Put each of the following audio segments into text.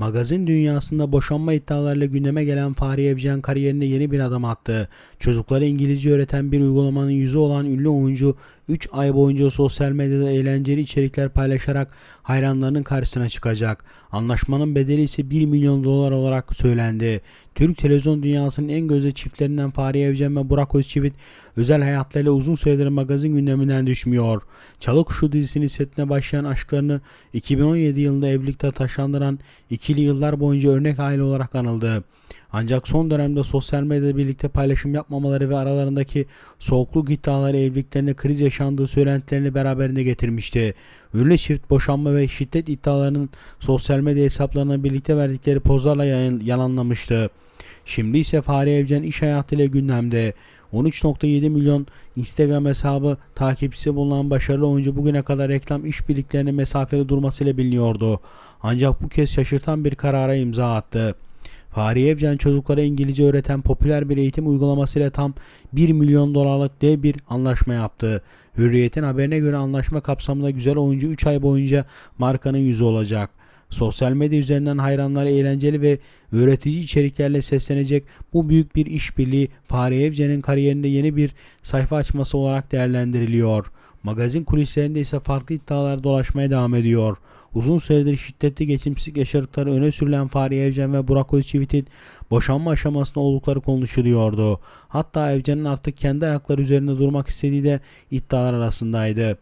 Magazin dünyasında boşanma iddialarıyla gündeme gelen Fahri Evcen kariyerine yeni bir adım attı. Çocuklara İngilizce öğreten bir uygulamanın yüzü olan ünlü oyuncu 3 ay boyunca sosyal medyada eğlenceli içerikler paylaşarak hayranlarının karşısına çıkacak. Anlaşmanın bedeli ise 1 milyon dolar olarak söylendi. Türk televizyon dünyasının en gözde çiftlerinden Fahri Evcen ve Burak Özçivit özel hayatlarıyla uzun süredir magazin gündeminden düşmüyor. Çalıkuşu dizisinin setine başlayan aşklarını 2017 yılında evlilikte taşlandıran ikili yıllar boyunca örnek aile olarak anıldı. Ancak son dönemde sosyal medyada birlikte paylaşım yapmamaları ve aralarındaki soğukluk iddiaları evliliklerinde kriz yaşandığı söylentilerini beraberinde getirmişti. Ünlü çift boşanma ve şiddet iddialarının sosyal medya hesaplarına birlikte verdikleri pozlarla yalanlamıştı. Şimdi ise Fahri Evcen iş hayatıyla gündemde. 13.7 milyon Instagram hesabı takipçisi bulunan başarılı oyuncu bugüne kadar reklam işbirliklerine mesafeli durmasıyla biliniyordu. Ancak bu kez şaşırtan bir karara imza attı. Fahri Evcen çocuklara İngilizce öğreten popüler bir eğitim uygulamasıyla tam 1 milyon dolarlık dev bir anlaşma yaptı. Hürriyet'in haberine göre anlaşma kapsamında güzel oyuncu 3 ay boyunca markanın yüzü olacak. Sosyal medya üzerinden hayranlara eğlenceli ve öğretici içeriklerle seslenecek bu büyük bir işbirliği Fahri Evcen'in kariyerinde yeni bir sayfa açması olarak değerlendiriliyor. Magazin kulislerinde ise farklı iddialar dolaşmaya devam ediyor. Uzun süredir şiddetli geçimsizlik yaşadıkları öne sürülen Fahri Evcen ve Burak Özçivit'in boşanma aşamasında oldukları konuşuluyordu. Hatta Evcen'in artık kendi ayakları üzerinde durmak istediği de iddialar arasındaydı.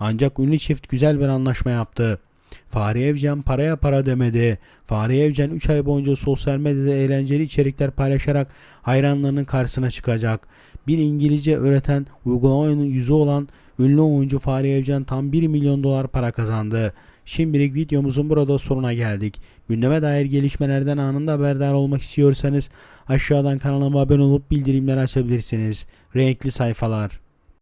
Ancak ünlü çift güzel bir anlaşma yaptı. Fahri Evcen paraya para demedi. Fahri Evcen 3 ay boyunca sosyal medyada eğlenceli içerikler paylaşarak hayranlarının karşısına çıkacak. Bir İngilizce öğreten uygulamanın yüzü olan ünlü oyuncu Fahri Evcen tam 1 milyon dolar para kazandı. Şimdilik videomuzun burada sonuna geldik. Gündeme dair gelişmelerden anında haberdar olmak istiyorsanız aşağıdan kanalıma abone olup bildirimleri açabilirsiniz. Renkli sayfalar.